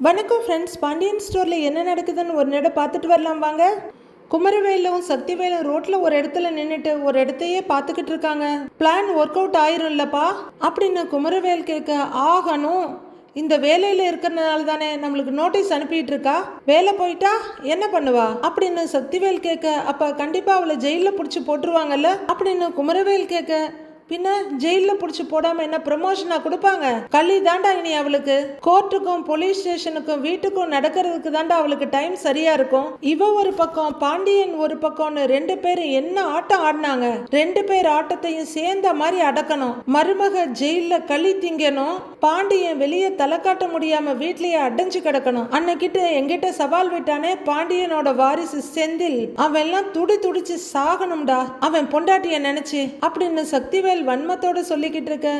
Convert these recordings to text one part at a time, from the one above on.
வணக்கம் ஃப்ரெண்ட்ஸ் பாண்டியன் ஸ்டோரில் என்ன நடக்குதுன்னு ஒரு நேரம் பார்த்துட்டு வரலாம் வாங்க. குமரவேலும் சக்திவேலும் ரோட்டில் ஒரு இடத்துல நின்றுட்டு ஒரு இடத்தையே பார்த்துக்கிட்டு இருக்காங்க. பிளான் ஒர்க் அவுட் ஆயிரும் இல்லைப்பா அப்படின்னு குமரவேல் கேட்க ஆகணும் இந்த வேலையில் இருக்கிறதுனால தானே நம்மளுக்கு நோட்டீஸ் அனுப்பிட்டு இருக்கா? வேலை போயிட்டா என்ன பண்ணுவா? அப்படின்னு சக்திவேல் கேட்க அப்ப கண்டிப்பா அவளை ஜெயிலில் பிடிச்சி போட்டுருவாங்கல்ல? அப்படின்னு குமரவேல் கேட்க பின்ன ஜெயில புடிச்சு போடாம என்ன ப்ரமோஷனா கொடுப்பாங்க? கள்ளி தாண்டா இனி அவளுக்கு. கோர்ட்டுக்கும் போலீஸ் ஸ்டேஷனுக்கும் வீட்டுக்கும் நடக்கிறதுக்கு தாண்டா அவளுக்கு டைம் சரியா இருக்கும். இவ ஒரு பக்கம் பாண்டியன் ஒரு பக்கம்னு ரெண்டு பேரும் என்ன ஆட்டம் ஆடினாங்க? ரெண்டு பேர் ஆட்டத்தையும் சேர்ந்த மாதிரி அடக்கணும். மருமக ஜெயில களி திங்கணும். பாண்டியன் வெளியே தலை காட்ட முடியாம வீட்லயே அடைஞ்சு கிடக்கணும். அன்னைக்கிட்ட எங்கிட்ட சவால் விட்டானே பாண்டியனோட வாரிசு செந்தில். அவன் எல்லாம் துடி துடிச்சு சாகணும்டா. அவன் பொண்டாட்டிய நினைச்சு அப்படின்னு மேல் வன்மத்தோட சொல்லிக்கிட்டு இருக்க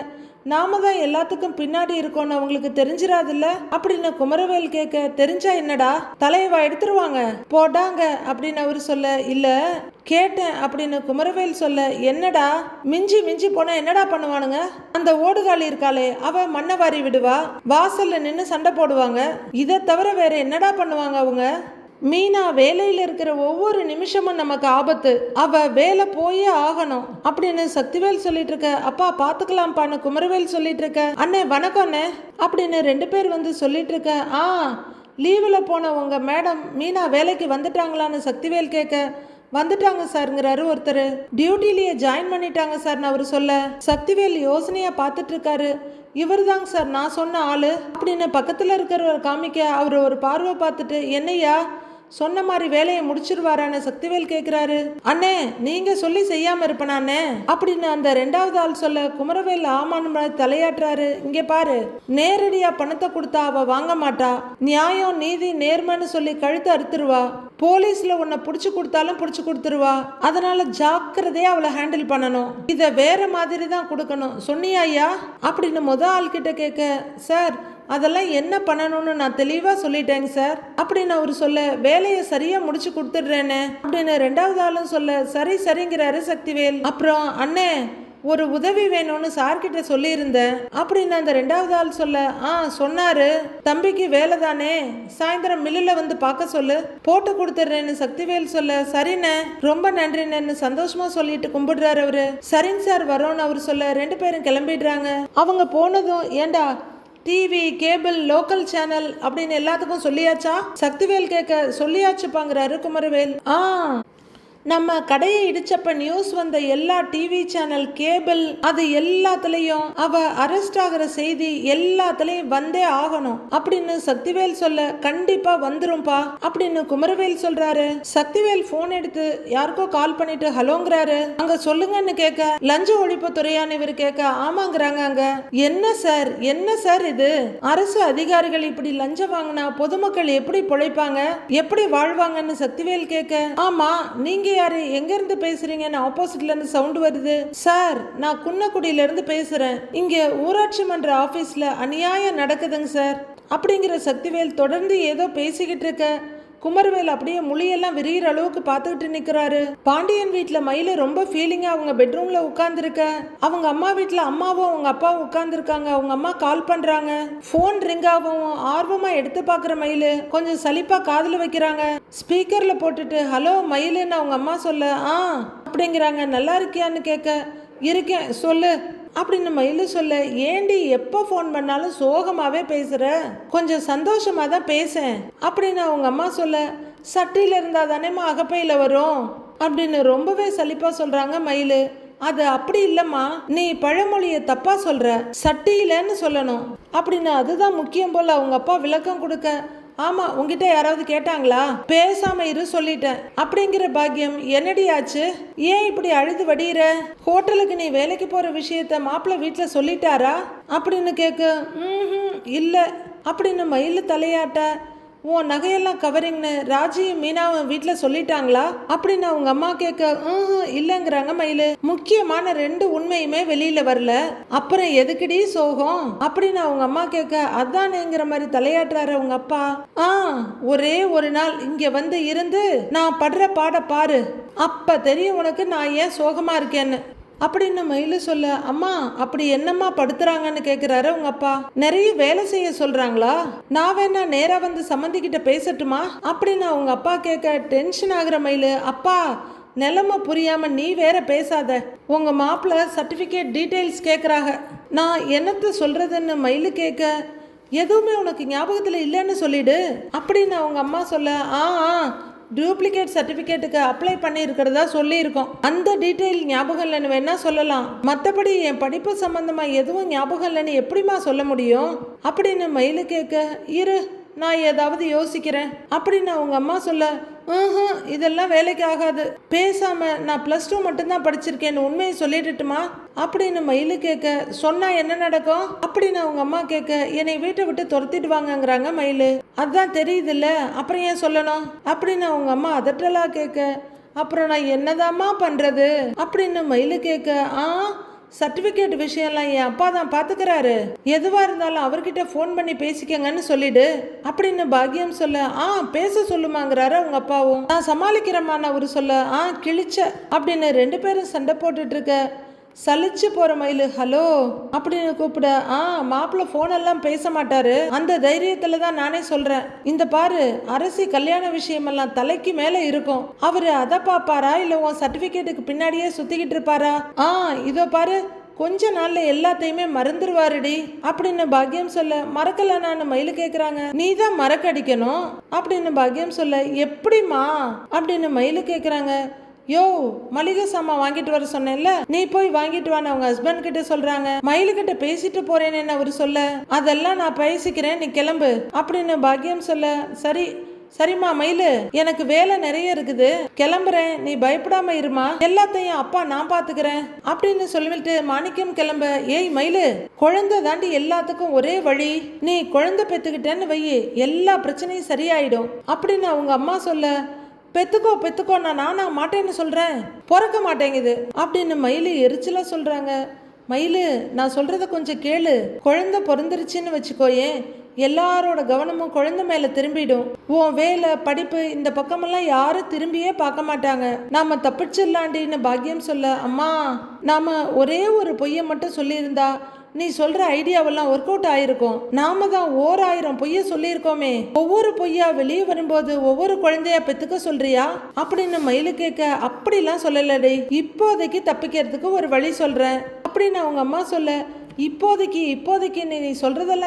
நாம தான் எல்லாத்துக்கும் பின்னாடி இருக்கோம்னு அவங்களுக்கு தெரிஞ்சிடாதுல்ல அப்படின்னு குமரவேல் கேட்க தெரிஞ்சா என்னடா? தலையவா எடுத்துருவாங்க. போடாங்க அப்படின்னு அவரு சொல்ல இல்ல கேட்டேன் அப்படின்னு குமரவேல் சொல்ல என்னடா? மிஞ்சி மிஞ்சி போனா என்னடா பண்ணுவானுங்க? அந்த ஓடுகாலி இருக்காளே அவ மண்ணை வாரி விடுவா? வாசல்ல நின்று சண்டை போடுவாங்க? இதை தவிர வேற என்னடா பண்ணுவாங்க அவங்க? மீனா வேலையில் இருக்கிற ஒவ்வொரு நிமிஷமும் நமக்கு ஆபத்து. அவ வேலை போயே ஆகணும். அப்படின்னு சக்திவேல் சொல்லிட்டு இருக்க அப்பா பாத்துக்கலாம்ப்பான்னு குமரவேல் சொல்லிட்டு இருக்க அண்ணே வணக்கம் அண்ணே அப்படின்னு ரெண்டு பேர் வந்து சொல்லிட்டு இருக்க ஆ லீவில் போன உங்கள் மேடம் மீனா வேலைக்கு வந்துட்டாங்களான்னு சக்திவேல் கேட்க வந்துட்டாங்க சார்ங்கிறாரு ஒருத்தர். டியூட்டிலேயே ஜாயின் பண்ணிட்டாங்க சார்னு அவர் சொல்ல. சக்திவேல் யோசனையாக பார்த்துட்டு இருக்காரு. இவர்தாங்க சார் நான் சொன்ன ஆள் அப்படின்னு பக்கத்தில் இருக்கிறவர் காமிக்க அவர் ஒரு பார்வை பார்த்துட்டு என்னையா சொன்ன மாதிரி வேலையை முடிச்சிருவாரான்னு சக்திவேல் கேட்குறாரு அண்ணே நீங்க சொல்லி செய்யாம இருப்பனானே அப்படின்னு அந்த ரெண்டாவது ஆள் சொல்ல குமரவேல் ஆமான்னு தலையாட்டுறாரு. இங்க பாரு நேரடியா பணத்தை கொடுத்தா அவ வாங்க மாட்டா. நியாயம் நீதி நேர்மைன்னு சொல்லி கழுத்து அறுத்துருவா. போலீஸ்ல உன்னை புடிச்சு கொடுத்தாலும் புடிச்சு கொடுத்துருவா. அதனால ஜாக்கிரதையா அவளை ஹேண்டில் பண்ணணும். இத வேற மாதிரி தான் கொடுக்கணும். சொன்னியா ஐயா? அப்படின்னு முத ஆள் கிட்ட கேட்க சார் அதெல்லாம் என்ன பண்ணணும்னு நான் தெளிவாக சொல்லிட்டேங்க சார். அப்படின்னு அவர் சொல்ல வேலையை சரியாக முடிச்சு கொடுத்துடுறேனே. அப்படின்னு ரெண்டாவது ஆளும் சொல்ல சரி சரிங்கிறாரு சக்திவேல். அப்புறம் அண்ணே ஒரு உதவி வேணும்னு சார்கிட்ட சொல்லியிருந்தேன். அப்படின்னு அந்த ரெண்டாவது ஆள் சொல்ல ஆ சொன்னாரு. தம்பிக்கு வேலை தானே. சாயந்தரம் மில்லில் வந்து பார்க்க சொல்லு. போட்டு கொடுத்துட்றேன்னு சக்திவேல் சொல்ல சரிண்ணே ரொம்ப நன்றிண்ணேன்னு சந்தோஷமா சொல்லிட்டு கும்பிடுறாரு அவரு. சரிங்க சார் வரோன்னு அவர் சொல்ல ரெண்டு பேரும் கிளம்பிடுறாங்க. அவங்க போனதும் ஏண்டா டிவி கேபிள் லோக்கல் சேனல் அப்படின்னு எல்லாத்துக்கும் சொல்லியாச்சா? சக்திவேல் கேட்க சொல்லியாச்சுப்பாங்கிறாரு குமரவேல். ஆ. நம்ம கடையை இடிச்சப்ப நியூஸ் வந்த எல்லா டிவி சேனல் கேபிள் அது எல்லாத்துலயும் அவ அரெஸ்ட் ஆகிற செய்தி எல்லாத்துலயும் வந்தே ஆகணும். அப்படின்னு சக்திவேல் சொல்ல கண்டிப்பா வந்துரும்பா அப்படின்னு குமரவேல் சொல்றாரு. சக்திவேல் போன் எடுத்து யாருக்கோ கால் பண்ணிட்டு ஹலோங்கிறாரு. அங்க சொல்லுங்கன்னு கேட்க லஞ்ச ஒழிப்பு துறையான இவர் கேட்க ஆமாங்கிறாங்க அங்க. என்ன சார்? என்ன சார் இது? அரசு அதிகாரிகள் இப்படி லஞ்சம் வாங்கினா பொதுமக்கள் எப்படி பொழைப்பாங்க? எப்படி வாழ்வாங்கன்னு சக்திவேல் கேட்க ஆமா நீங்க யாரு? எங்க இருந்து பேசுறீங்கன்னு ஆப்போசிட்ல இருந்து சவுண்ட் வருது. சார் நான் குன்னக்குடியில இருந்து பேசுறேன். இங்க ஊராட்சி மன்ற ஆபீஸ்ல அநியாயம் நடக்குதுங்க சார் அப்படிங்கிற சக்திவேல் தொடர்ந்து ஏதோ பேசிக்கிட்டு இருக்க. குமரவேல் அப்படியே முழியெல்லாம் விரிகிற அளவுக்கு பார்த்துக்கிட்டு நிற்கிறாரு பாண்டியன் வீட்டில் மயில ரொம்ப ஃபீலிங்காக அவங்க பெட்ரூம்ல உட்காந்துருக்க அவங்க அம்மா வீட்டில் அம்மாவும் அவங்க அப்பாவும் உட்காந்துருக்காங்க அவங்க அம்மா கால் பண்ணுறாங்க ஃபோன் ரிங்காகவும் ஆர்வமாக எடுத்து பார்க்குற மயில் கொஞ்சம் சலிப்பாக காதில் வைக்கிறாங்க. ஸ்பீக்கரில் போட்டுட்டு ஹலோ மயிலுன்னு அவங்க அம்மா சொல்ல. ஆ அப்படிங்கிறாங்க. நல்லா இருக்கியான்னு கேட்க. இருக்கேன். சொல்லு. அப்படின்னு மயிலு சொல்ல ஏண்டி எப்போ ஃபோன் பண்ணாலும் சோகமாகவே பேசுகிற கொஞ்சம் சந்தோஷமாக தான் பேசேன். அப்படின்னு அவங்க அம்மா சொல்ல சட்டியில் இருந்தால் தானேம்மா அகப்பையில் வரும்? அப்படின்னு ரொம்பவே சலிப்பாக சொல்கிறாங்க மயில். அது அப்படி இல்லைம்மா நீ பழமொழியை தப்பாக சொல்கிற சட்டியிலன்னு சொல்லணும். அப்படின்னு அதுதான் முக்கியம் போல் அவங்க அப்பா விளக்கம் கொடுக்க ஆமா உங்ககிட்ட யாராவது கேட்டாங்களா? பேசாம இரு சொல்லிட்டேன். அப்படிங்கிற பாக்கியம் என்னடி ஆச்சு? ஏன் இப்படி அழுது வடிகிற ஹோட்டலுக்கு நீ வேலைக்கு போற விஷயத்த மாப்பிள்ளை வீட்டுல சொல்லிட்டாரா? அப்படின்னு கேக்கு ம் இல்ல. அப்படின்னு மயில் தலையாட்ட உன் நகையெல்லாம் கவரிங்னு ராஜியும் மீனாவும் வீட்டில் சொல்லிட்டாங்களா? அப்படின்னு அவங்க அம்மா கேட்க இல்லைங்கிறாங்க மயிலு. முக்கியமான ரெண்டு உண்மையுமே வெளியில வரல. அப்புறம் எதுக்குடி சோகம்? அப்படின்னு அவங்க அம்மா கேட்க அதானேங்கிற மாதிரி தலையாட்டுறாரு அவங்க அப்பா. ஆ ஒரே ஒரு நாள் இங்க வந்து இருந்து நான் படுற பாட பாரு. அப்ப தெரியும் உனக்கு நான் ஏன் சோகமா இருக்கேன்னு. அப்படின்னு மயிலு சொல்ல அம்மா அப்படி என்னம்மா படுத்துறாங்கன்னு கேக்குறாரு உங்க அப்பா. நிறைய வேலை செய்ய சொல்றாங்களா? நான் வேணா நேரா வந்து சம்மந்தி கிட்ட பேசட்டுமா? அப்படின்னு அவங்க அப்பா கேட்க டென்ஷன் ஆகுற மயிலு அப்பா நிலைமை புரியாம நீ வேற பேசாத. உங்க மாப்பிள்ள சர்டிபிகேட் டீட்டெயில்ஸ் கேக்குறாங்க. நான் என்னத்த சொல்றதுன்னு மயிலு கேட்க எதுவுமே உனக்கு ஞாபகத்துல இல்லைன்னு சொல்லிடு. அப்படின்னு அவங்க அம்மா சொல்ல ஆ ஆ டூப்ளிகேட் சர்டிஃபிகேட்டுக்கு அப்ளை பண்ணியிருக்கிறதா சொல்லியிருக்கோம். அந்த டீட்டெயில் ஞாபகம் இல்லைன்னு வேணால் சொல்லலாம். மற்றபடி என் படிப்பு சம்மந்தமாக எதுவும் ஞாபகம் இல்லைன்னு எப்படிம்மா சொல்ல முடியும்? அப்படின்னு மயிலு கேட்க இரு நான் ஏதாவது யோசிக்கிறேன். அப்படின்னு அவங்க அம்மா சொல்ல "ம்ஹும், இதெல்லாம் வேலைக்கு ஆகாது. பேசாம நான் ப்ளஸ் டூ மட்டும்தான் படிச்சிருக்கேன்னு உண்மையை சொல்லிடட்டுமா? அப்படின்னு மயிலு கேட்க சொன்னா என்ன நடக்கும்? அப்படின்னு அவங்க அம்மா கேட்க என்னை வீட்டை விட்டு துரத்திடுவாங்கங்கிறாங்க மயிலு. அதான் தெரியுதுல்ல அப்புறம் ஏன் சொல்லணும்? அப்படின்னு அவங்க அம்மா அதட்டலா கேட்க அப்புறம் நான் என்னதாம்மா பண்றது? அப்படின்னு மயிலு கேட்க ஆ சர்டிஃபிகேட் விஷயம்லாம் என் அப்பா தான் பார்த்துக்கிறாரு. எதுவாக இருந்தாலும் அவர்கிட்ட ஃபோன் பண்ணி பேசிக்கங்கன்னு சொல்லிடு. அப்படின்னு பாக்கியம் சொல்ல ஆ பேச சொல்லுமாங்கிறாரு அவங்க அப்பாவும். நான் சமாளிக்கிறமான அவரு சொல்ல ஆ கிழிச்ச அப்படின்னு ரெண்டு பேரும் சண்டை போட்டுட்டு இருக்க. சலிச்சு போற மயில் ஹலோ? அப்படின்னு கூப்பிட ஆ மாப்பிள்ள போனெல்லாம் பேச மாட்டாரு. அந்த தைரியத்துல தான் நானே சொல்றேன். இந்த பாரு அரசி கல்யாண விஷயமெல்லாம் தலைக்கு மேல இருக்கும். அவரு அதை பாப்பாரா? இல்ல உன் சர்டிபிகேட்டுக்கு பின்னாடியே சுத்திக்கிட்டு இருப்பாரா? ஆ இதோ பாரு கொஞ்ச நாள்ல எல்லாத்தையுமே மறந்துடுவாருடி அப்படின்னு பாக்கியம் சொல்ல மறக்கல நான் மயில் கேக்குறாங்க. நீ தான் மறக்கடிக்கணும் அப்படின்னு பாக்கியம் சொல்ல எப்படிம்மா? அப்படின்னு மயில் கேக்குறாங்க. யோ மளிகை சாமான் வாங்கிட்டு வர சொன்னேன்ல? நீ போய் வாங்கிட்டு வான்னு அவங்க ஹஸ்பண்ட் கிட்ட சொல்றாங்க. மயிலு கிட்ட பேசிட்டு போறேன்னு அவர் சொல்ல? அதெல்லாம் நான் பேசிக்கிறேன் நீ கிளம்பு அப்படின்னு பாக்கியம் சொல்ல. சரி சரிம்மா மயிலு எனக்கு வேலை நிறைய இருக்குது. கிளம்புறேன் நீ பயப்படாம இருமா? எல்லாத்தையும் அப்பா நான் பாத்துக்கிறேன் அப்படின்னு சொல்லிட்டு மாணிக்கம் கிளம்ப. ஏய் மயிலு குழந்தை தாண்டி எல்லாத்துக்கும் ஒரே வழி நீ குழந்தை பெத்துக்கிட்டேன்னு வையி எல்லா பிரச்சனையும் சரியாயிடும் அப்படின்னு அவங்க அம்மா சொல்ல. பெத்துக்கோ பெத்துக்கோ நான் நானா மாட்டேன்னு சொல்கிறேன் பிறக்க மாட்டேங்குது. அப்படின்னு மயிலு எரிச்சலாக சொல்கிறாங்க மயிலு நான் சொல்கிறத கொஞ்சம் கேளு. குழந்தை பிறந்துருச்சுன்னு வச்சுக்கோயேன். எல்லாரோட கவனமும் குழந்தை மேல திரும்பிடும். உன் வேலை படிப்பு இந்த பக்கமெல்லாம் யாரும் திரும்பியே பார்க்க மாட்டாங்க. நாம தப்பிச்சிடலாண்டின்னு பாக்கியம் சொல்ல அம்மா நாம ஒரே ஒரு பொய்யை மட்டும் சொல்லியிருந்தா நீ சொல்ற ஐடியாவெல்லாம் ஒர்க் அவுட் ஆயிருக்கும். நாம தான் ஓர் ஆயிரம் பொய்ய சொல்லியிருக்கோமே. ஒவ்வொரு பொய்யா வெளியே வரும்போது ஒவ்வொரு குழந்தையா பெத்துக்க சொல்றியா? அப்படின்னு மயிலு கேட்க அப்படிலாம் சொல்லலடி இப்போதைக்கு தப்பிக்கிறதுக்கு ஒரு வழி சொல்றேன். அப்படின்னு அவங்க அம்மா சொல்ல இப்போதைக்கு இப்போதைக்கு நீ நீ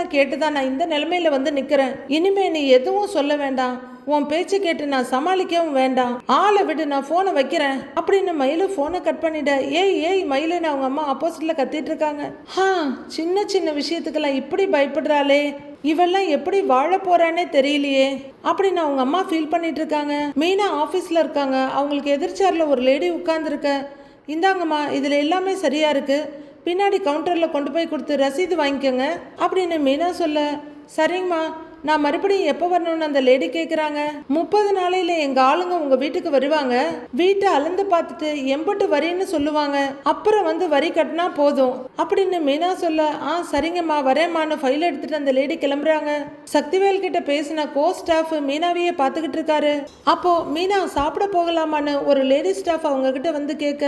கேட்டு தான் நான் இந்த நிலமையில வந்து நிற்கிறேன் இனிமே நீ எதுவும் சொல்ல வேண்டாம். உன் பேச்சு கேட்டு நான் சமாளிக்கவும் வேண்டாம். ஆளை விடு நான் ஃபோனை வைக்கிறேன். அப்படின்னு மயிலு ஃபோனை கட் பண்ணிட ஏய் ஏய் மயிலுன்னு அவங்க அம்மா ஆப்போசிட்டில் கத்திட்டு இருக்காங்க. ஹா சின்ன சின்ன விஷயத்துக்கெல்லாம் இப்படி பயப்படுறாளே. இவெல்லாம் எப்படி வாழ போறானே தெரியலையே. அப்படின்னு அவங்க அம்மா ஃபீல் பண்ணிட்டு இருக்காங்க. மெயினா ஆஃபீஸில் இருக்காங்க. அவங்களுக்கு எதிர்ச்சார்ல ஒரு லேடி உட்காந்துருக்க இந்தாங்கம்மா இதில் எல்லாமே சரியா இருக்குது பின்னாடி கவுண்டரில் கொண்டு போய் கொடுத்து ரசீது வாங்கிக்கோங்க அப்படின்னு மீனா சொல்ல சரிங்கம்மா நான் மறுபடியும் எப்போ வரணும்னு அந்த லேடி கேட்குறாங்க முப்பது நாளையில எங்கள் ஆளுங்க உங்கள் வீட்டுக்கு வருவாங்க. வீட்டை அளந்து பார்த்துட்டு எம்பட்டு வரின்னு சொல்லுவாங்க. அப்புறம் வந்து வரி கட்டினா போதும் அப்படின்னு மீனா சொல்ல ஆ சரிங்கம்மா வரேம்மான்னு ஃபைல் எடுத்துட்டு அந்த லேடி கிளம்புறாங்க. சக்திவேல் கிட்ட பேசின கோ ஸ்டாஃப் மீனாவையே பார்த்துக்கிட்டு இருக்காரு. அப்போ மீனா சாப்பிட போகலாமான்னு ஒரு லேடி ஸ்டாஃப் அவங்க கிட்ட வந்து கேட்க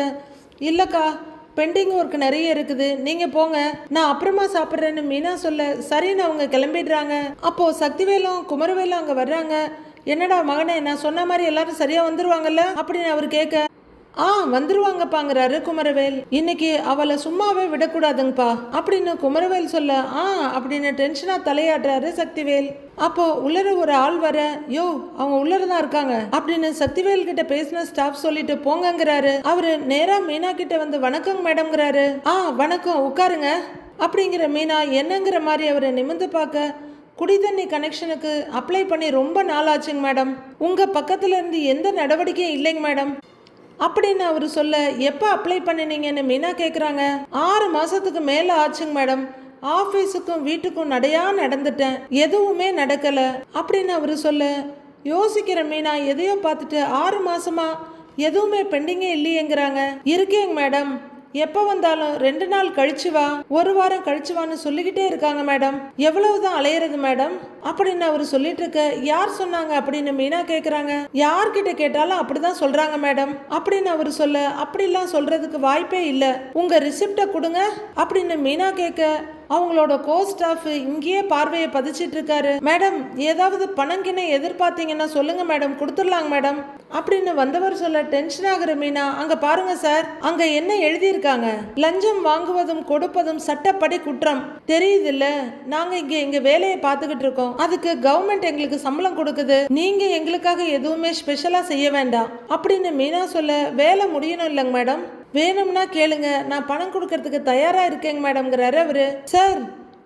இல்லக்கா பெண்டிங் ஒர்க் நிறைய இருக்குது. நீங்க போங்க. நான் அப்புறமா சாப்பிட்றேன்னு மீனா சொல்ல சரின்னு அவங்க கிளம்பிடுறாங்க. அப்போ சக்திவேலும் குமரவேலும் அங்க வர்றாங்க. என்னடா மகனே நான் சொன்ன மாதிரி எல்லாரும் சரியா வந்துருவாங்கல்ல? அப்படின்னு அவர் கேட்க ஆ வந்துருவாங்கப்பாங்கிறாரு குமரவேல். இன்னைக்கு அவளை சும்மாவே விடக்கூடாதுங்கப்பா. அப்படின்னு குமரவேல் சொல்ல ஆ அப்படின்னு டென்ஷனா தலையாட்டுறாரு சக்திவேல். அப்போ உள்ளர ஒரு ஆள் வர யோ அவங்க உள்ளர தான் இருக்காங்க அப்படின்னு சக்திவேல் கிட்ட பேசின ஸ்டாஃப் சொல்லிட்டு போங்கங்கிறாரு. அவரு நேரா மீனா கிட்ட வந்து வணக்கம் மேடம்ங்கிறாரு. ஆ வணக்கம் உட்காருங்க. அப்படிங்கிற மீனா என்னங்கிற மாதிரி அவரை நிமிந்து பார்க்க குடி தண்ணி கனெக்ஷனுக்கு அப்ளை பண்ணி ரொம்ப நாள் ஆச்சுங்க மேடம். உங்க பக்கத்துல இருந்து எந்த நடவடிக்கையும் இல்லைங்க மேடம். அப்படின்னு அவர் சொல்ல எப்போ அப்ளை பண்ணினீங்கன்னு மீனா கேட்குறாங்க ஆறு மாதத்துக்கு மேலே ஆச்சுங்க மேடம். ஆஃபீஸுக்கும் வீட்டுக்கும் நடையா நடந்துட்டேன். எதுவுமே நடக்கலை. அப்படின்னு அவர் சொல்ல யோசிக்கிற மீனா எதையோ பார்த்துட்டு ஆறு மாசமா எதுவுமே பெண்டிங்கே இல்லையேங்கிறாங்க. இருக்கேங்க மேடம். எப்போ வந்தாலும் ரெண்டு நாள் கழிச்சு வா ஒரு வாரம் கழிச்சு வான்னு சொல்லிக்கிட்டே இருக்காங்க மேடம். எவ்வளவுதான் அலையிறது மேடம்? அப்படின்னு அவர் சொல்லிட்டு இருக்க யார் சொன்னாங்க அப்படின்னு மீனா கேட்குறாங்க யார்கிட்ட கேட்டாலும் அப்படிதான் சொல்றாங்க மேடம். அப்படின்னு அவர் சொல்ல அப்படிலாம் சொல்றதுக்கு வாய்ப்பே இல்லை. உங்க ரிசிப்டை கொடுங்க அப்படின்னு மீனா கேட்க அவங்களோட கோ ஸ்டாஃப் இங்கேயே பார்வையை பதிச்சிட்டு இருக்காரு. மேடம் ஏதாவது பணங்கினை எதிர்பார்த்தீங்கன்னா சொல்லுங்க மேடம் கொடுத்துடலாங்க மேடம். அப்படின்னு வந்தவர் சொல்ல டென்ஷன் ஆகுற மீனா அங்க பாருங்க சார் அங்க என்ன எழுதியிருக்காங்க? லஞ்சம் வாங்குவதும் கொடுப்பதும் சட்டப்படி குற்றம். தெரியுது இல்ல நாங்க இங்க எங்க வேலையை பார்த்துக்கிட்டு இருக்கோம். அதுக்கு கவர்மெண்ட் எங்களுக்கு சம்பளம் கொடுக்குது. நீங்க எங்களுக்காக எதுவுமே ஸ்பெஷலா செய்ய வேண்டாம். அப்படின்னு மீனா சொல்ல வேலை முடியணும் இல்லைங்க மேடம். வேணும்னா கேளுங்க. நான் பணம் கொடுக்கறதுக்கு தயாராக இருக்கேங்க மேடம்ங்கிறாரு அவரு. சார்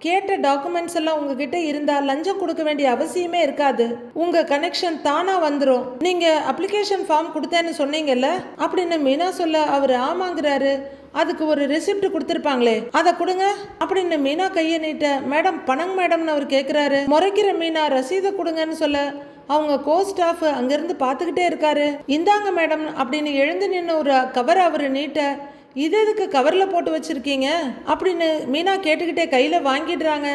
கேட்ட டாக்குமெண்ட்ஸ் எல்லாம் உங்ககிட்ட இருந்தா லஞ்சம் கொடுக்க வேண்டிய அவசியமே இருக்காது. உங்க கனெக்ஷன் தானா வந்துடும் நீங்க அப்ளிகேஷன் ஃபார்ம் கொடுத்தேன்னு சொன்னீங்கல்ல? அப்படின்னு மீனா சொல்ல அவர் ஆமாங்கிறாரு. அதுக்கு ஒரு ரெசிப்ட் கொடுத்துருப்பாங்களே அதை கொடுங்க. அப்படின்னு மீனா கையை நீட்ட மேடம் பணம் மேடம்னு அவர் கேட்குறாரு முறைக்கிற மீனா ரசீதை கொடுங்கன்னு சொல்ல அவங்க கோ ஸ்டாஃப் அங்கிருந்து பார்த்துக்கிட்டே இருக்காரு. இந்தாங்க மேடம் அப்படின்னு எழுந்து நின்று ஒரு கவர் அவர் நீட்ட இது எதுக்கு கவரில் போட்டு வச்சுருக்கீங்க? அப்படின்னு மீனா கேட்டுக்கிட்டே கையில் வாங்கிடுறாங்க.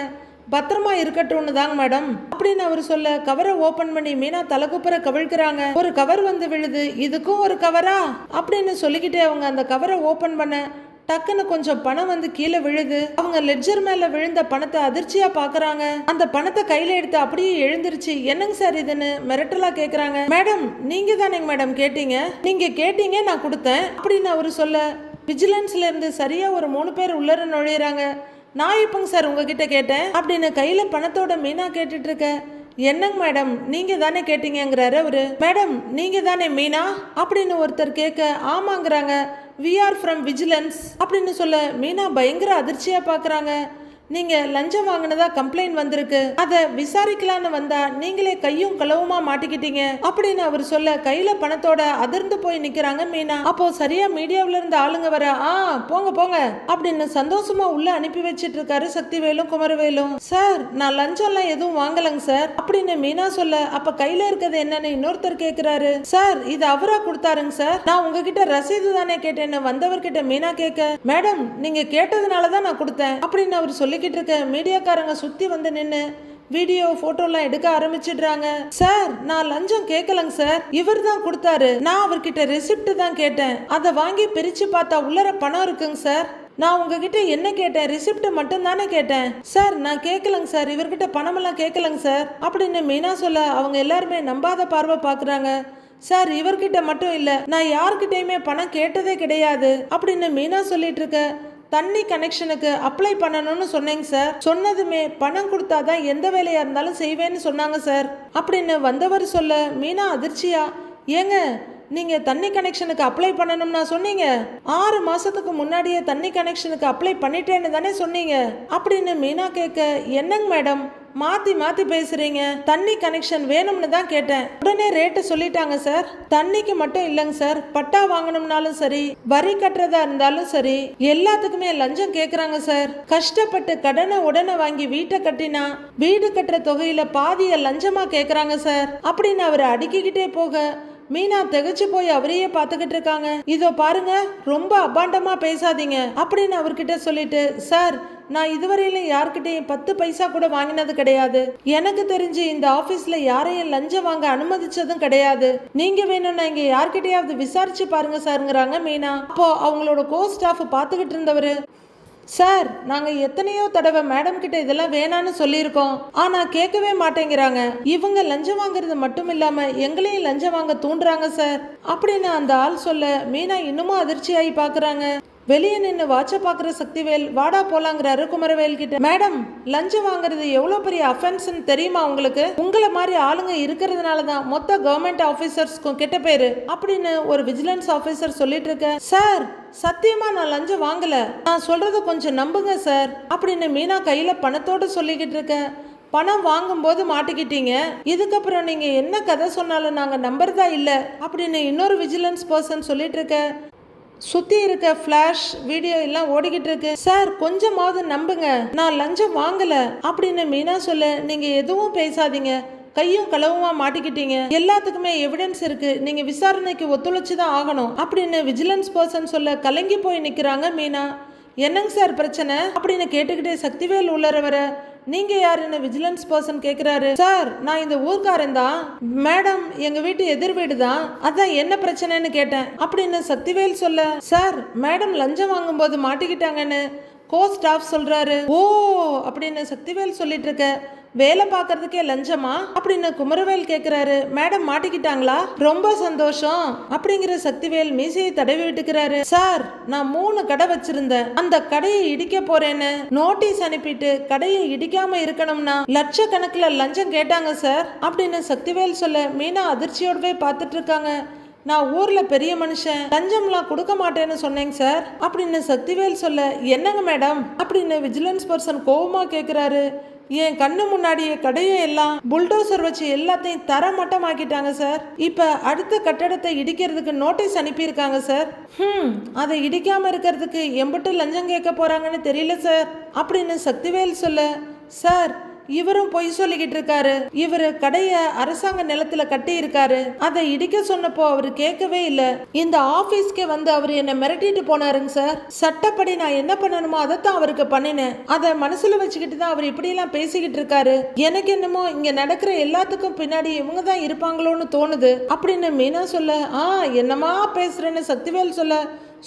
பத்திரமா இருக்கட்டும்னு தாங்க மேடம் அப்படின்னு அவர் சொல்ல கவரை ஓபன் பண்ணி மீனா தலைக்குப்புற கவிழ்க்கிறாங்க. ஒரு கவர் வந்து விழுது இதுக்கும் ஒரு கவரா அப்படின்னு சொல்லிக்கிட்டே அவங்க அந்த கவரை ஓபன் பண்ண டக்குன்னு கொஞ்சம் பணம் வந்து கீழே விழுது. அவங்க லெட்ஜர் மேல விழுந்த பணத்தை அதிர்ச்சியா பாக்குறாங்க. அந்த பணத்தை கையில எடுத்து அப்படியே எழுந்திருச்சு என்னங்க சார் இதுன்னு? மிரட்டலா கேக்குறாங்க. மேடம் நீங்க தானேங்க மேடம் கேட்டீங்க? நீங்க கேட்டீங்க நான் கொடுத்தேன். அப்படின்னு அவரு சொல்ல விஜிலன்ஸ்ல இருந்து சரியா ஒரு மூணு பேர் உள்ளர நுழையிறாங்க. நான் இப்போங்க சார் உங்ககிட்ட கேட்டேன்? அப்படின்னு கையில பணத்தோட மீனா கேட்டுட்டு இருக்க என்னங்க மேடம் நீங்க தானே கேட்டீங்கிறாரு அவரு. மேடம் நீங்க தானே மீனா? அப்படின்னு ஒருத்தர் கேட்க ஆமாங்கிறாங்க. வி ஆர் ஃப்ரம் விஜிலன்ஸ் அப்படின்னு சொல்ல மீனா பயங்கர அதிர்ச்சியா பாக்குறாங்க. நீங்கள் லஞ்சம் வாங்கினதா கம்ப்ளைண்ட் வந்திருக்கு. அதை விசாரிக்கலான்னு வந்தா நீங்களே கையும் களவுமா மாட்டிக்கிட்டீங்க. அப்படின்னு அவர் சொல்ல கையில பணத்தோட அதிர்ந்து போய் நிக்கிறாங்க மீனா. அப்போ சரியா மீடியாவில இருந்து ஆளுங்க வர ஆ போங்க போங்க அப்படின்னு சந்தோஷமா உள்ள அனுப்பி வச்சிட்டு இருக்காரு சக்திவேலும் குமரவேலும். சார் நான் லஞ்சம் எல்லாம் எதுவும் வாங்கலங்க சார் அப்படின்னு மீனா சொல்ல அப்ப கையில இருக்கிறது என்னன்னு இன்னொருத்தர் கேக்குறாரு. சார் இது அவரா கொடுத்தாருங்க சார். நான் உங்ககிட்ட ரசீது தானே கேட்டேன்னு வந்தவர்கிட்ட மீனா கேட்க மேடம் நீங்க கேட்டதுனால தான் நான் கொடுத்தேன் அப்படின்னு அவர் சொல்லி சொல்லிக்கிட்டு இருக்க மீடியாக்காரங்க சுத்தி வந்து நின்று வீடியோ போட்டோலாம் எடுக்க ஆரம்பிச்சிடுறாங்க. சார் நான் லஞ்சம் கேட்கலங்க சார். இவர் தான் கொடுத்தாரு. நான் அவர்கிட்ட ரெசிப்ட் தான் கேட்டேன். அதை வாங்கி பிரிச்சு பார்த்தா உள்ளர பணம் இருக்குங்க சார். நான் உங்ககிட்ட என்ன கேட்டேன்? ரிசிப்ட் மட்டும் தானே கேட்டேன். சார் நான் கேட்கலங்க சார். இவர்கிட்ட பணமெல்லாம் கேட்கலங்க சார். அப்படின்னு மீனா சொல்ல அவங்க எல்லாருமே நம்பாத பார்வை பார்க்குறாங்க. சார் இவர்கிட்ட மட்டும் இல்ல நான் யார்கிட்டயுமே பணம் கேட்டதே கிடையாது. அப்படின்னு மீனா சொல்லிட்டு இருக்க தண்ணி கனெக்ஷனுக்கு அப்ளை பண்ணணும்னு சொன்னேங்க சார் சொன்னதுமே பணம் கொடுத்தாதான் எந்த வேலையா இருந்தாலும் செய்வேன்னு சொன்னாங்க சார் அப்படின்னு வந்தவர் சொல்ல மீனா அதிர்ச்சியா? ஏங்க நீங்க தண்ணி கனெக்ஷனுக்கு அப்ளை பண்ணணும்னா சொன்னீங்க. ஆறு மாசத்துக்கு முன்னாடியே தண்ணி கனெக்ஷனுக்கு அப்ளை பண்ணிட்டேன்னு தானே சொன்னீங்க. அப்படின்னு மீனா கேட்க என்னங்க மேடம்? மாத்தி மாத்தி பேசுறீங்க. தண்ணி கனெக்ஷன் வேணும்னு தான் கேட்டேன். உடனே ரேட்டு சொல்லிட்டாங்க சார் தண்ணிக்கு மட்டும் இல்லைங்க சார். பட்டா வாங்கணும்னாலும் சரி வரி கட்டுறதா இருந்தாலும் சரி எல்லாத்துக்குமே லஞ்சம் கேக்குறாங்க சார். கஷ்டப்பட்டு கடனை உடனே வாங்கி வீட்டை கட்டினா வீடு கட்டுற தொகையில பாதிய லஞ்சமா கேக்குறாங்க சார். அப்படின்னு அவர் அடுக்கிக்கிட்டே போக மீனா திகைச்சு போய் அவரையே பார்த்துக்கிட்டு இருக்காங்க. இதோ பாருங்க ரொம்ப அபாண்டமா பேசாதீங்க அப்படின்னு அவர்கிட்ட சொல்லிட்டு சார் நான் இதுவரையிலும் யார்கிட்டயும் பத்து பைசா கூட வாங்கினது கிடையாது. எனக்கு தெரிஞ்சு இந்த ஆபீஸ்ல யாரையும் லஞ்சம் வாங்க அனுமதிச்சதும் கிடையாது. நீங்க வேணும்னா இங்க யார்கிட்டயாவது விசாரிச்சு பாருங்க சாருங்கிறாங்க மீனா. அப்போ அவங்களோட கோ ஸ்டாஃப் பார்த்துக்கிட்டு இருந்தவர் சார் நாங்கள் எத்தனையோ தடவை மேடம் கிட்ட இதெல்லாம் வேணான்னு சொல்லியிருக்கோம். ஆனால் கேட்கவே மாட்டேங்கிறாங்க. இவங்க லஞ்சம் வாங்குறது மட்டும் இல்லாமல் எங்களையும் லஞ்சம் வாங்க தூண்டுறாங்க சார். அப்படின்னு அந்த ஆள் சொல்ல மீனா இன்னமும் அதிர்ச்சியாகி பார்க்குறாங்க. வெளியே நின்று வாட்ச பார்க்குற சக்திவேல் வாடா போலாங்கிறாரு குமரவேல் கிட்ட. மேடம் லஞ்சம் வாங்குறது எவ்வளோ பெரிய அஃபென்ஸ்னு தெரியுமா உங்களுக்கு? உங்களை மாதிரி ஆளுங்க இருக்கிறதுனால தான் மொத்த கவர்மெண்ட் ஆஃபீஸர்ஸ்க்கும் கெட்ட பேரு அப்படின்னு ஒரு விஜிலன்ஸ் ஆஃபீஸர் சொல்லிட்டு இருக்க. சார் சத்தியமா நான் லஞ்சம் வாங்கல. நான் சொல்றத கொஞ்சம் நம்புங்க சார் அப்படின்னு மீனா கையில பணத்தோட சொல்லிக்கிட்டு இருக்கேன் பணம் வாங்கும்போது மாட்டிக்கிட்டீங்க. இதுக்கப்புறம் நீங்க என்ன கதை சொன்னாலும் நாங்க நம்புறதா இல்ல அப்படின்னு இன்னொரு விஜிலன்ஸ் பர்சன் சொல்லிட்டு இருக்க. சுத்தி இருக்க ஃபிளாஷ் வீடியோ எல்லாம் ஓடிக்கிட்டு இருக்கு. சார் கொஞ்சமாவது நம்புங்க. நான் லஞ்சம் வாங்கல. அப்படின்னு மீனா சொல்ல நீங்க எதுவும் பேசாதீங்க. கையும் களவுமா மாட்டிக்கிட்டீங்க. எல்லாத்துக்குமே எவிடன்ஸ் இருக்கு. நீங்க விசாரணைக்கு ஒத்துழைச்சு தான் ஆகணும். அப்படின்னு விஜிலன்ஸ் பர்சன் சொல்ல கலங்கி போய் நிக்கிறாங்க மீனா. என்னங்க சார் பிரச்சனை? அப்படின்னு கேட்டுக்கிட்டே சக்திவேல் உள்ளர வர நீங்க யாருன்னு விஜிலன்ஸ் பர்சன் கேக்குறாரு? சார் நான் இந்த ஊர்க்காரன் தான். மேடம் எங்க வீட்டு எதிர் வீடு தான். அதான் என்ன பிரச்சனைன்னு கேட்டேன். அப்படின்னு சக்திவேல் சொல்ல சார் மேடம் லஞ்சம் வாங்கும்போது மாட்டிக்கிட்டாங்கன்னு கோ ஸ்டாஃப் சொல்றாரு. ஓ அப்படின்னு சக்திவேல் சொல்லிட்டு இருக்க வேலை பார்க்கறதுக்கே லஞ்சமா? அப்படின்னு குமரவேல் கேட்கிறாரு மேடம் மாட்டிக்கிட்டாங்களா? ரொம்ப சந்தோஷம். அப்படிங்கிற சக்திவேல் மீசையை தடவி விட்டுக்கிறாரு. சார் நான் மூணு கடை வச்சிருந்தேன். அந்த கடையை இடிக்க போறேன்னு நோட்டீஸ் அனுப்பிட்டு கடையை இடிக்காம இருக்கணும்னா லட்சக்கணக்கில் லஞ்சம் கேட்டாங்க சார். அப்படின்னு சக்திவேல் சொல்ல மீனா அதிர்ச்சியோடவே பார்த்துட்டு இருக்காங்க நான் ஊர்ல பெரிய மனுஷன். லஞ்சம்லாம் கொடுக்க மாட்டேன்னு சொன்னேங்க சார். அப்படின்னு சக்திவேல் சொல்ல என்னங்க மேடம்? அப்படின்னு விஜிலன்ஸ் பர்சன் கோவமா கேட்குறாரு என் கண்ணு முன்னாடியே கடையை எல்லாம் புல்டோசர் வச்சு எல்லாத்தையும் தரமட்டமாக்கிட்டாங்க சார் இப்ப அடுத்த கட்டடத்தை இடிக்கிறதுக்கு நோட்டீஸ் அனுப்பியிருக்காங்க சார் ஹம் அதை இடிக்காம இருக்கிறதுக்கு எம்பிட்டு லஞ்சம் கேட்க போறாங்கன்னு தெரியல சார் அப்படின்னு சக்திவேல் சொல்ல சார் இவரும் பொய் சொல்லிக்கிட்டு இருக்காரு. இவரு கடைய அரசாங்க நிலத்துல கட்டி இருக்காரு அதை இடிக்க சொன்னப்போ அவரு கேட்கவே இல்ல. இந்த ஆபீஸ்க்கே வந்து அவர் என்ன மிரட்டிட்டு போனாருங்க சார். சட்டப்படி நான் என்ன பண்ணணுமோ அதைத்தான் அவருக்கு பண்ணினேன். அதை மனசுல வச்சுக்கிட்டு தான் அவர் இப்படி எல்லாம் பேசிக்கிட்டு இருக்காரு. எனக்கு என்னமோ இங்க நடக்கிற எல்லாத்துக்கும் பின்னாடி இவங்க தான் இருப்பாங்களோன்னு தோணுது. அப்படின்னு மீனா சொல்ல ஆ என்னமா பேசுறேன்னு சக்திவேல் சொல்ல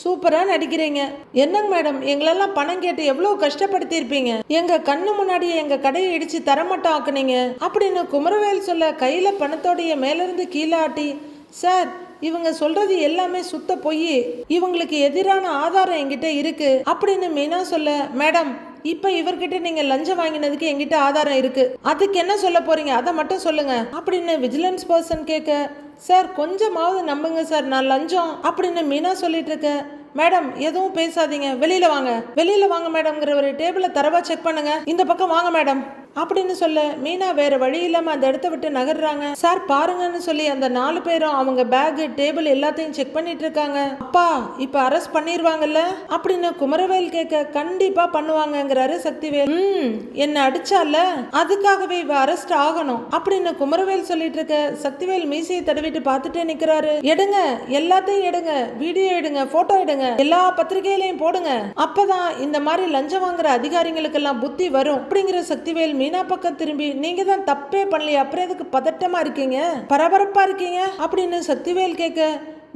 சூப்பரா நடிக்கிறீங்க. என்னங்க மேடம் எங்களெல்லாம் பணம் கேட்டு எவ்வளவு கஷ்டப்படுத்தியிருப்பீங்க? எங்க கண்ணு முன்னாடியே எங்க கடையை இடிச்சு தரமட்டம் ஆக்குனீங்க. அப்படின்னு குமரவேல் சொல்ல கையில பணத்தோடைய மேலிருந்து கீழே ஆட்டி சார் இவங்க சொல்றது எல்லாமே சுத்த பொய். இவங்களுக்கு எதிரான ஆதாரம் என்கிட்ட இருக்கு. அப்படின்னு மீனா சொல்ல மேடம் இப்போ இவர்கிட்ட நீங்க லஞ்சம் வாங்கினதுக்கு என்கிட்ட ஆதாரம் இருக்கு. அதுக்கு என்ன சொல்ல போறீங்க? அதை மட்டும் சொல்லுங்க. அப்படின்னு விஜிலன்ஸ் பர்சன் கேட்க சார் கொஞ்சமாவது நம்புங்க சார். நான் லஞ்சம் அப்படின்னு மீனா சொல்லிட்டு இருக்க மேடம் எதுவும் பேசாதீங்க. வெளியில வாங்க. வெளியில வாங்க மேடம்ங்கிற ஒரு டேபிளை தரவா செக் பண்ணுங்க. இந்த பக்கம் வாங்க மேடம். அப்படின்னு சொல்ல மீனா வேற வழி இல்லாம அந்த இடத்த விட்டு நகர்றாங்க. சார் பாருங்கன்னு சொல்லி அந்த நாலு பேரும் அவங்க பேக் டேபிள் எல்லாத்தையும் செக் பண்ணிட்டு இருக்காங்க. அப்பா இப்ப அரெஸ்ட் பண்ணிருவாங்கல்ல? அப்படின்னு குமரவேல் கேட்க கண்டிப்பா பண்ணுவாங்கங்கிறாரு சக்திவேல். ம் என்ன அடிச்சால? அதுக்காகவே இவ அரெஸ்ட் ஆகணும். அப்படின்னு குமரவேல் சொல்லிட்டு இருக்க சக்திவேல் மீசையை தடவிட்டு பார்த்துட்டே நிக்கிறாரு. எடுங்க எல்லாத்தையும் எடுங்க. வீடியோ எடுங்க போட்டோ எடுங்க. எல்லா பத்திரிகையிலையும் போடுங்க. அப்பதான் இந்த மாதிரி லஞ்சம் வாங்குற அதிகாரிகளுக்கெல்லாம் புத்தி வரும் அப்படிங்கிற சக்திவேல் மீனா பக்கம் திரும்பி நீங்க தான் தப்பே பண்ணலையே அப்புறம் எதுக்கு பதட்டமா இருக்கீங்க? பரபரப்பா இருக்கீங்க? அப்படின்னு சக்திவேல் கேட்க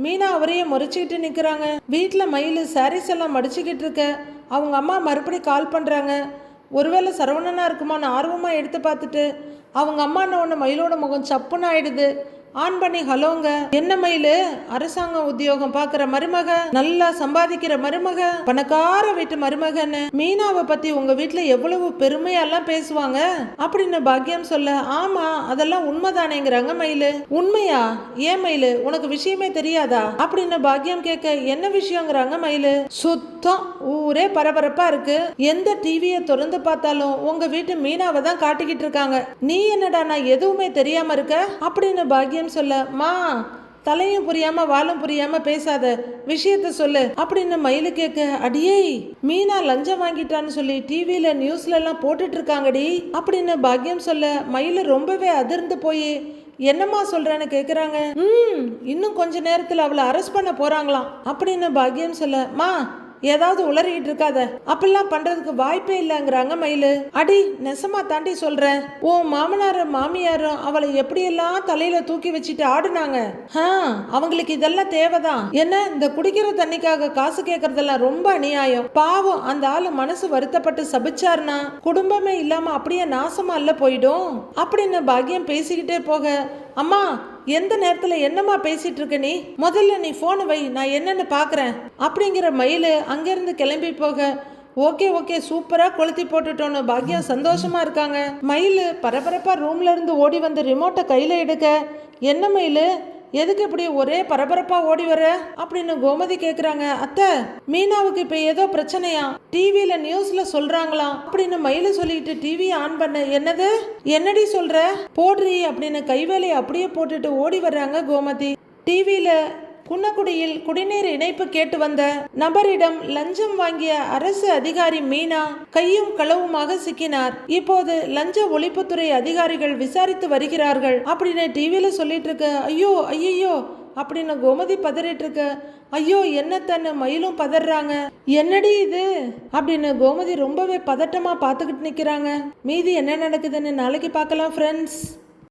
மீனா அவரையே முறைச்சிக்கிட்டு நிற்கிறாங்க வீட்டில் மயில் சாரீஸ் எல்லாம் மடிச்சுக்கிட்டு இருக்க. அவங்க அம்மா மறுபடி கால் பண்ணுறாங்க ஒருவேளை சரவணனா இருக்குமான்னு ஆர்வமாக எடுத்து பார்த்துட்டு அவங்க அம்மா ஒன்று மயிலோட முகம் சப்புன்னு ஆயிடுது. ஆன் பண்ணி ஹலோங்க. என்ன மயிலு? அரசாங்க உத்தியோகம் பாக்குற மருமக நல்லா சம்பாதிக்கிற மருமக பணக்கார வீட்டு மருமகன்னு மீனாவை பத்தி உங்க வீட்டுல எவ்வளவு பெருமையெல்லாம் பேசுவாங்க? அப்படின்னு பாக்கியம் சொல்ல ஆமா அதெல்லாம் உண்மைதானேங்கிறாங்க மயிலு. உண்மையா? ஏன் மயிலு? உனக்கு விஷயமே தெரியாதா? அப்படின்னு பாக்கியம் கேட்க என்ன விஷயங்கிறாங்க மயிலு? சுத்தம் ஊரே பரபரப்பா இருக்கு. எந்த டிவியை திறந்து பார்த்தாலும் உங்க வீட்டு மீனாவை தான் காட்டிக்கிட்டு இருக்காங்க. நீ என்னடா நான் எதுவுமே தெரியாம இருக்க? அப்படின்னு பாக்கியம் சொல்ல மா தலையும் புரியாம வாலும் புரியாம பேசாத விஷயத்த சொல்லு அப்படின்னு மயிலு கேட்க அடியே மீனா லஞ்சம் வாங்கிட்டான்னு சொல்லி டிவியில நியூஸ்ல எல்லாம் போட்டுட்டு இருக்காங்கடி அப்படின்னு பாக்கியம் சொல்ல மயிலு ரொம்பவே அதிர்ந்து போய் என்னம்மா சொல்றேன்னு கேக்குறாங்க? ம் இன்னும் கொஞ்ச நேரத்துல அவளை அரெஸ்ட் பண்ண போறாங்களாம் அப்படின்னு பாக்கியம் சொல்ல மா ஏதாவது உளறிட்டு இருக்காத. அப்படிலாம் பண்றதுக்கு வாய்ப்பே இல்லைங்கிறாங்க மயிலு. அடி நெசமா தாண்டி சொல்றேன் ஓ மாமனாரும் மாமியாரும் அவளை எப்படியெல்லாம் தலையில தூக்கி வச்சுட்டு ஆடுனாங்க? ஆ, அவங்களுக்கு இதெல்லாம் தேவைதான். என்ன இந்த குடிக்கிற தண்ணிக்காக காசு கேட்கறதெல்லாம் ரொம்ப அநியாயம். பாவம் அந்த ஆளு மனசு வருத்தப்பட்டு சபிச்சாருனா குடும்பமே இல்லாம அப்படியே நாசமா இல்ல போயிடும். அப்படின்னு பாக்கியம் பேசிக்கிட்டே போக அம்மா எந்த நேரத்தில் என்னம்மா பேசிட்டு இருக்க நீ? முதல்ல நீ ஃபோனை வை நான் என்னன்னு பார்க்குறேன் அப்படிங்கிற மயிலு அங்கேருந்து கிளம்பி போக ஓகே ஓகே சூப்பராக கொளுத்தி போட்டுட்டோன்னு பாக்கியம் சந்தோஷமா இருக்காங்க. மயில் பரபரப்பாக ரூம்ல இருந்து ஓடி வந்து ரிமோட்டை கையில் எடுக்க என்ன மயிலு? எதுக்கு இப்படி ஒரே பரபரப்பா ஓடி வர? அப்படின்னு கோமதி கேக்குறாங்க. அத்தை மீனாவுக்கு இப்ப ஏதோ பிரச்சனையா? டிவியில் நியூஸ்ல சொல்கிறாங்களாம் அப்படின்னு மயில சொல்லிட்டு டிவி ஆன் பண்ண. என்னது? என்னடி சொல்ற? போடுறி அப்படின்னு கைவேலையை அப்படியே போட்டுட்டு ஓடி வர்றாங்க கோமதி. டிவியில குன்னக்குடியில் குடிநீர் இணைப்பு கேட்டு வந்த நபரிடம் லஞ்சம் வாங்கிய அரசு அதிகாரி மீனா கையும் களவுமாக சிக்கினார். இப்போது லஞ்ச ஒழிப்புத்துறை அதிகாரிகள் விசாரித்து வருகிறார்கள். அப்படின்னு டிவியில சொல்லிட்டு இருக்க ஐயோ ஐயோ அப்படின்னு கோமதி பதறிட்டு இருக்க ஐயோ என்னத்தன்னு மயிலும் பதறாங்க. என்னடி இது? அப்படின்னு கோமதி ரொம்பவே பதட்டமா பார்த்துக்கிட்டு நிக்கிறாங்க. மீதி என்ன நடக்குதுன்னு நாளைக்கு பார்க்கலாம் ஃப்ரெண்ட்ஸ்